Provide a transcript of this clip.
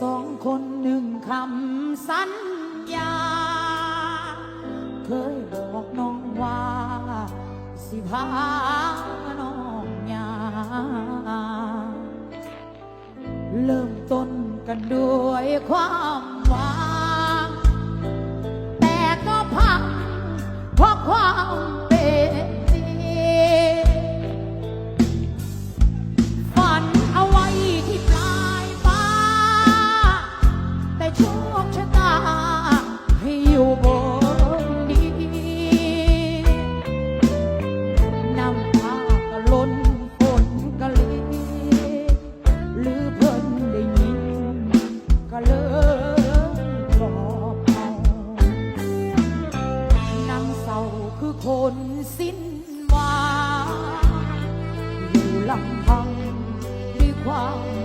สองคนหนึ่งคำสัญญา เคยบอกน้องว่า สิพาน้องยา เริ่มต้นกันด้วยความหวังแต่ก็พังเพราะความ นสิ้นวาอยู่ลำพังด้วยความ